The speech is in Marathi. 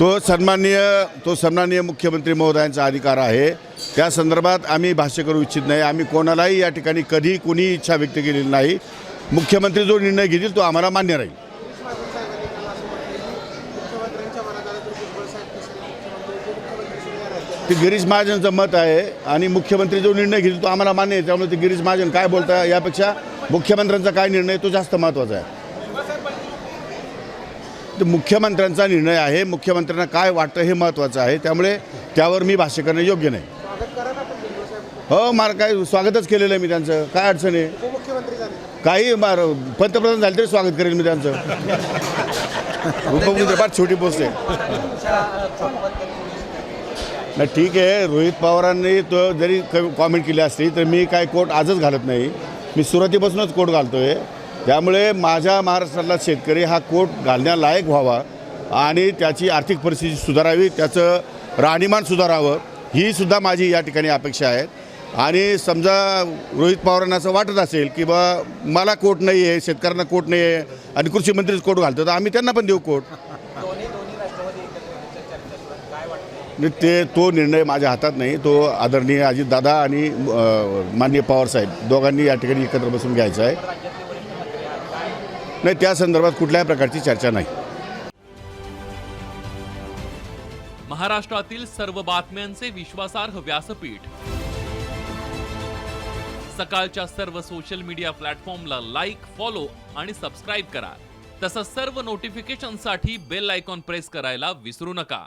तो सन्माननीय तो सन्माननीय मुख्यमंत्री महोदयांचा अधिकार आहे. त्या संदर्भात आम्ही भाष्य करू इच्छित नाही. आम्ही कोणालाही या ठिकाणी कधी कुणी इच्छा व्यक्त केलेली नाही. मुख्यमंत्री जो निर्णय घेतील तो आम्हाला मान्य राहील. ते गिरीश महाजनचं मत आहे आणि मुख्यमंत्री जो निर्णय घेतील तो आम्हाला मान्य आहे. त्यामुळे ते गिरीश महाजन काय बोलता यापेक्षा मुख्यमंत्र्यांचा काय निर्णय तो जास्त महत्त्वाचा आहे. मुख्यमंत्र्यांचा निर्णय आहे. मुख्यमंत्र्यांना काय वाटतं हे महत्त्वाचं आहे. त्यामुळे त्यावर मी भाष्य करणं योग्य नाही. हो मला काय स्वागतच केलेलं आहे मी त्यांचं. काय अडचण आहे? काही मार पंतप्रधान झाले तरी स्वागत करेल मी त्यांचं. उपमुख्यमंत्री फार छोटी पोस्ट आहे. नाही ठीक आहे. रोहित पवारांनी तो जरी कॉमेंट केली असली तर मी काय कोट आजच घालत नाही. मी सुरुवातीपासूनच कोट घालतोय. त्यामुळे माझ्या महाराष्ट्रातला शेतकरी हा कोट घालण्यालायक व्हावा आणि त्याची आर्थिक परिस्थिती सुधारावी त्याचं राहणीमान सुधारावं ही सुद्धा माझी या ठिकाणी अपेक्षा आहे. आणि समजा रोहित पवारांना असं वाटत असेल की बा मला कोट नाही आहे शेतकऱ्यांना कोट नाही आहे आणि कृषी मंत्रीच कोट घालतो तर आम्ही त्यांना पण देऊ कोट. ते तो निर्णय माझ्या हातात नाही तो आदरणीय अजितदादा आणि माननीय माननीय पवारसाहेब दोघांनी या ठिकाणी एकत्र बसून घ्यायचा आहे. नाही त्या संदर्भात कुठल्याही प्रकारची चर्चा नाही. महाराष्ट्रातील सर्व बातम्यांचे विश्वासार्ह व्यासपीठ. सकाळच्या सर्व सोशल मीडिया प्लॅटफॉर्मला लाईक फॉलो आणि सबस्क्राईब करा. तसंच सर्व नोटिफिकेशनसाठी बेल आयकॉन प्रेस करायला विसरू नका.